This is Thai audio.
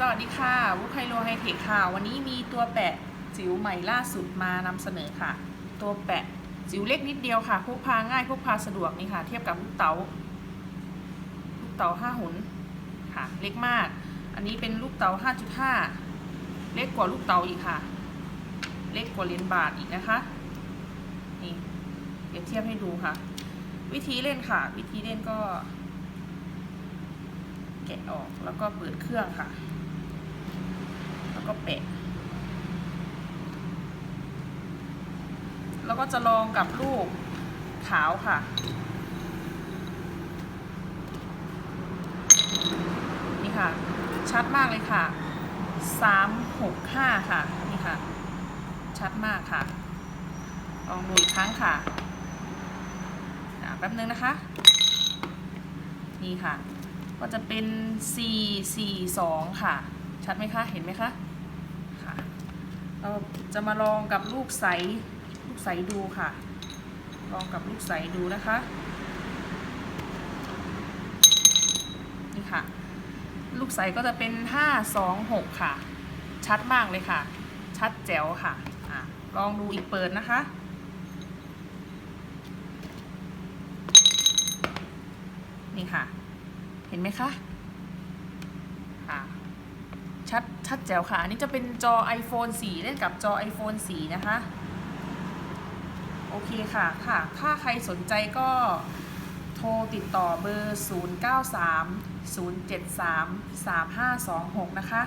สวัสดีค่ะวุคไฮโลไฮเทคค่ะ วันนี้มีตัวแปะจิ๋วใหม่ล่าสุดมานำเสนอค่ะ ตัวแปะจิ๋วเล็กนิดเดียวค่ะพกพาง่ายพกพาสะดวกนี่ค่ะ เทียบกับลูกเต๋าลูกเต๋าห้าหุนค่ะ เล็กมาก อันนี้เป็นลูกเต๋าห้าจุดห้าเล็กกว่าลูกเต๋าอีกค่ะ เล็กกว่าเหรียญบาทอีกนะคะนี่เดี๋ยวเทียบให้ดูค่ะ วิธีเล่นค่ะ วิธีเล่นก็แกะออกแล้วก็เปิดเครื่องค่ะ ก็แปะแล้วก็จะลองกับลูกขาวค่ะ นี่ค่ะ ชัดมากเลยค่ะสามหกห้าค่ะ นี่ค่ะ ชัดมากค่ะ ลองดูอีกครั้งค่ะแป๊บนึงนะคะ นี่ค่ะ ก็จะเป็น 4 4 2 ค่ะ ชัดไหมคะ เห็นไหมคะ เราจะมาลองกับลูกใสลูกใสดูค่ะ ลองกับลูกใสดูนะคะ นี่ค่ะ ลูกใสก็จะเป็น 5 2 6 ค่ะ ชัดมากเลยค่ะ ชัดแจ๋วค่ะอะลองดูอีกเปิดนะคะนี่ค่ะ เห็นไหมคะ ค่ะ ชัดชัดแจ๋วค่ะ อันนี้จะเป็นจอ iPhone 4 เล่นกับจอ iPhone 4 นะคะ โอเคค่ะค่ะ ถ้าใครสนใจก็โทรติดต่อเบอร์ 093 073 3526 นะคะ